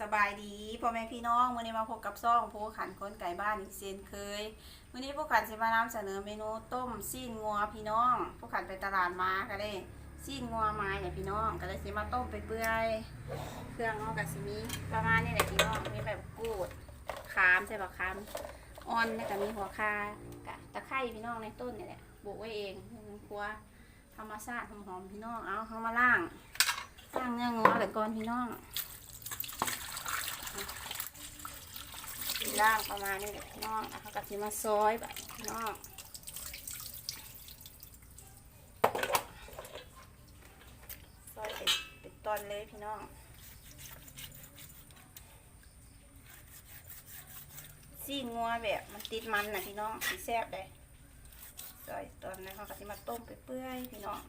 สบายดีพ่อแม่พี่น้องวันนี้มาพบกับซ่องผู้ขันคนไก่บ้านอีกเช่นเคยวันนี้ผู้ขันจะมานำเสนอเมนูต้มซีนงัวพี่น้องผู้ขันไปตลาดมาก็ได้ซีนงัวมาเนี่ยพี่น้อง ก็เลยสิมาต้มไปเปื่อยเครื่องเอากับสิมีประมาณนี้แหละพี่น้องมีแบบกูดขามใช่ปะขามอ่อนแล้วก็มีหัวคากะตะไคร้พี่น้องในต้นเนี่ยแหละปลูกไว้เองครัวธรรมชาติหอมๆพี่น้องเอาเข้ามาล่างล่างเนื้องัวแต่ก่อนพี่น้อง ล่างประมาณนี้แหละพี่น้องนะคะก็จะมาซอยแบบพี่น้องซอยเป็นเป็นตอนเลยพี่น้องซีนงัวแบบมันติดมันนะพี่น้องสีแซ่บเลยซอยตอนนั้นเขาก็จะมาต้มไปเปื่อยๆพี่น้อง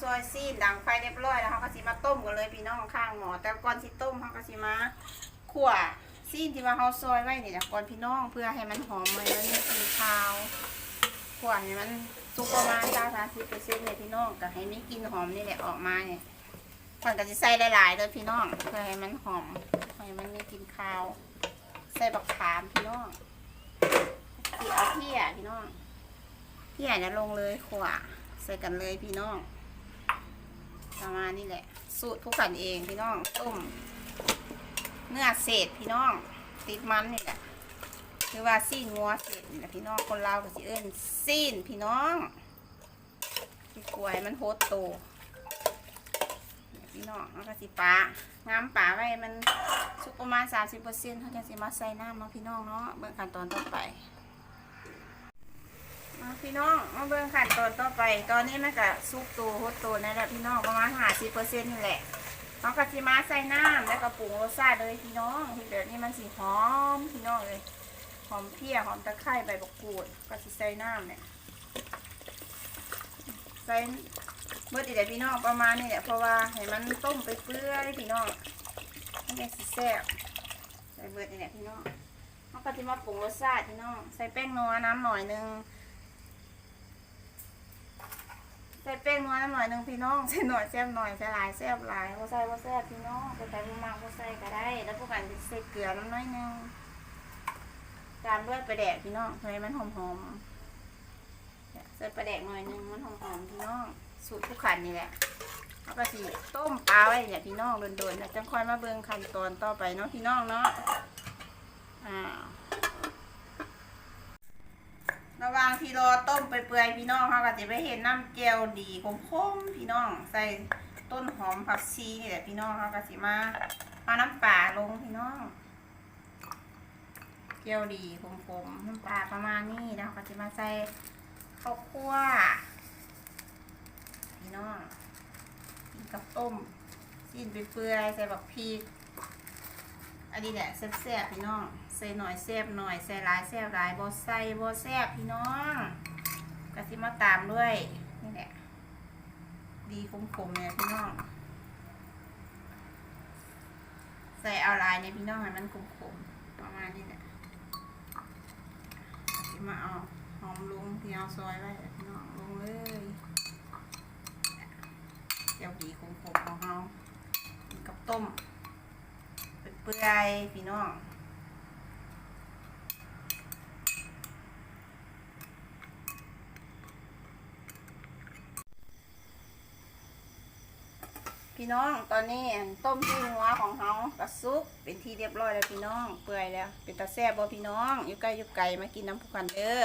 ซอยซีนดังไฟเรียบร้อยแล้วเขาก็สิมาต้มกันเลยพี่น้องข้างหมอ แต่ก่อนสิต้มเขาก็สิมาขั่วซีนที่ว่าเขาซอยไว้นี่นะก่อนพี่น้องเพื่อให้มันหอมเลยแล้วมีกลิ่นคาวขั่วให้มันสุกประมาณเก้าสามสิบเปอร์เซ็นต์เลยพี่น้องก็ให้มีกลิ่นหอมนี่แหละออกมาเนี่ยก่อนก็จะใส่หลายๆเลยพี่น้องเพื่อให้มันหอมให้มันมีกลิ่นคาว ใส่บักขามพี่น้องสีเอาเที่ยพี่น้องเที่ยเนี่ยลงเลยขวาใส่กันเลยพี่น้อง ประมาณนี้แหละ สูตรผู้กันเองพี่น้อง ต้ม เนื้อเศษพี่น้อง ติดมันนี่แหละคือว่าซีนงัวเศษนี่แหละพี่น้อง คนเราก็สิเอิ้นซีนพี่น้องที่กล้วยมันโฮตโตพี่น้องแล้วก็สิปลางามปลาไว้มันสุกประมาณ 30%เขาจะสิมาใส่น้ำเนาะพี่น้องเนาะเบิ่งขั้นตอนต่อไป พี่น้องมาเบิ่งขั้นตอนต่อไป ตอนนี้มันก็ซุปตัวโฮตตัวนั่นแหละพี่น้องประมาณห้าสิบเปอร์เซ็นต์นี่แหละเราก็สิมาใส่น้ำแล้วก็ปรุงรสชาติเลยพี่น้องที่เดี๋ยวนี้มันสีหอมพี่น้องเลยหอมเพี้ยหอมตะไคร้ใบบักกูดก็สิใส่น้ำเนี่ยใส่เมื่อติดพี่น้องประมาณนี้แหละเพราะว่าให้มันต้มไปเปื่อยพี่น้องมันจะสิแซ่บใส่เบิดนี่แหละพี่น้องเราก็จะมาปรุงรสชาติพี่น้องใส่แป้งนัวน้ำหน่อยหนึง ใส่แป้งน้อยหน่อยหนึ่งพี่น้องใส่หน่อยแซ่บหน่อยใส่หลายแซ่บหลายบ่ใส่บ่แซ่บพี่น้องใส่ใส่บ่มากบ่ใส่ก็ได้ แล้วพวกกันใส่เกลือน้ำน้อยหนึงตามด้วยปลาแดกพี่น้องเพื่อให้มันหอมๆเนี่ยใส่ปลาแดกหน่อยหนึงมันหอมๆพี่น้องสูตรผู้ขันนี่แหละแล้วก็สิต้มปลาไว้เนี่ยพี่น้องโดนๆแล้วจังค่อยมาเบิ่งขั้นตอนต่อไปเนาะพี่น้องเนาะอ่า ระหว่างที่รอต้มไปเปื่อยพี่น้องเขาก็จะไปเห็นน้ำเจียวดีคมๆพี่น้อง ใส่ต้นหอมผักชีนี่แหละพี่น้องเขาก็สิมาเอาน้ำปลาลงพี่น้องเจียวดีคมๆน้ำปลาประมาณนี้แล้วก็จะมาใส่ข้าวคั่วพี่น้องกินกับต้มสิ้นไปเปื่อยใส่บักพริก อันนี้แหละแซ่บๆพี่น้อง ใส่หน่อยแซ่บหน่อย ใส่หลายแซ่บหลายบ่ใส่บ่แซ่บพี่น้องกระทิมาตามด้วยนี่แหละ ดีคมๆเนี่ยพี่น้อง ใส่เอาลายเนี่ยพี่น้องให้มันคมๆประมาณนี้แหละกะทิมาเอาหอมลงที่เอาซอยไว้พี่น้องลงเลยเดี๋ยวดีคมๆของเรากินกับต้ม เปื่อยพี่น้องพี่น้องตอนนี้ต้มที่หัวของเขากระซุกเป็นที่เรียบร้อยแล้วพี่น้อง เปื่อยแล้ว เป็นตาแซ่บบ่พี่น้องอยู่ใกล้อยู่ไกลมากินน้ำผูกกันเด้อ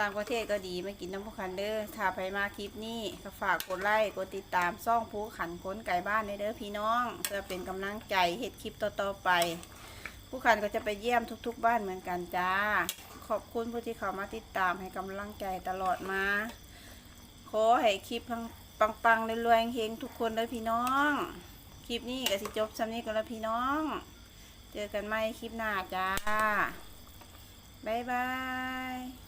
ต่างประเทศก็ดีไมากินน้ำผู้คันเด้อถ้าไปมาคลิปนี้ก็ฝากกดไลค์กดติดตามซ่องผู้ขันค้นไก่บ้านในเด้อพี่น้อง เพื่อเป็นกำลังใจเฮ็ดคลิปต่อๆไป ผู้ขันก็จะไปเยี่ยมทุกๆ บ้านเหมือนกันจ้า ขอบคุณผู้ที่เข้ามาติดตามให้กำลังใจตลอดมาขอให้คลิปปังๆรวยๆเฮงทุกคนเลยพี่น้อง คลิปนี้ก็สิจบสำนี้กันแล้วพี่น้อง เจอกันใหม่คลิปหน้าจ้าบ๊ายบาย